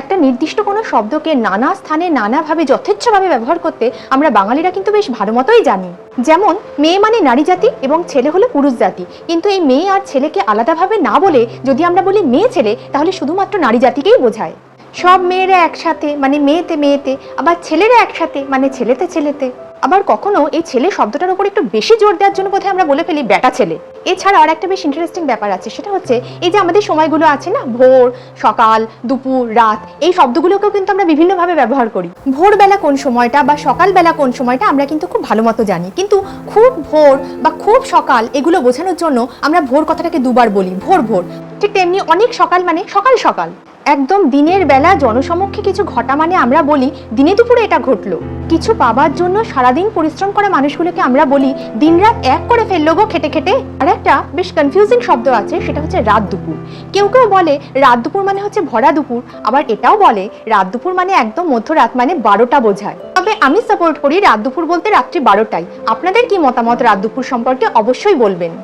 একটা নির্দিষ্ট কোনো শব্দকে নানা স্থানে নানাভাবে যথেচ্ছভাবে ব্যবহার করতে আমরা বাঙালিরা কিন্তু বেশ ভালো মতোই জানি। যেমন, মেয়ে মানে নারী জাতি এবং ছেলে হলো পুরুষ জাতি। কিন্তু এই মেয়ে আর ছেলেকে আলাদাভাবে না বলে যদি আমরা বলি মেয়ে ছেলে, তাহলে শুধুমাত্র নারী জাতিকেই বোঝায়। সব মেয়েরা একসাথে মানে মেয়েতে মেয়েতে, আবার ছেলেরা একসাথে মানে ছেলেতে ছেলেতে। আবার কখনো এই ছেলে শব্দটার উপর একটু বেশি জোর দেওয়ার জন্য বোধহয় আমরা বলে ফেলি বেটা ছেলে। এছাড়া আর একটা বেশ ইন্টারেস্টিং ব্যাপার আছে, সেটা হচ্ছে এই যে আমাদের সময়গুলো আছে না, ভোর, সকাল, দুপুর, রাত, এই শব্দগুলোকেও কিন্তু আমরা বিভিন্নভাবে ব্যবহার করি। ভোরবেলা কোন সময়টা বা সকালবেলা কোন সময়টা আমরা কিন্তু খুব ভালো মতো জানি। কিন্তু খুব ভোর বা খুব সকাল এগুলো বোঝানোর জন্য আমরা ভোর কথাটাকে দুবার বলি, ভোর ভোর। ঠিক তেমনি অনেক সকাল মানে সকাল সকাল। একদম দিনের বেলা জনসমক্ষে কিছু ঘটা মানে আমরা বলি, দিনে দুপুরে এটা ঘটলো। কিছু পাবার জন্য সারাদিন পরিশ্রম করা মানুষগুলোকে আমরা বলি, দিনরাত এক করে ফেলল গো খেটে খেটে। আর একটা বেশ কনফিউজিং শব্দ আছে, সেটা হচ্ছে রাত দুপুর। কেউ কেউ বলে, রাত দুপুর মানে হচ্ছে ভরা দুপুর। আবার এটাও বলে, রাত দুপুর মানে একদম মধ্যরাত মানে বারোটা বোঝায়। তবে আমি সাপোর্ট করি রাত দুপুর বলতে রাত্রি বারোটাই আপনাদের কি মতামত রাত দুপুর সম্পর্কে অবশ্যই বলবেন।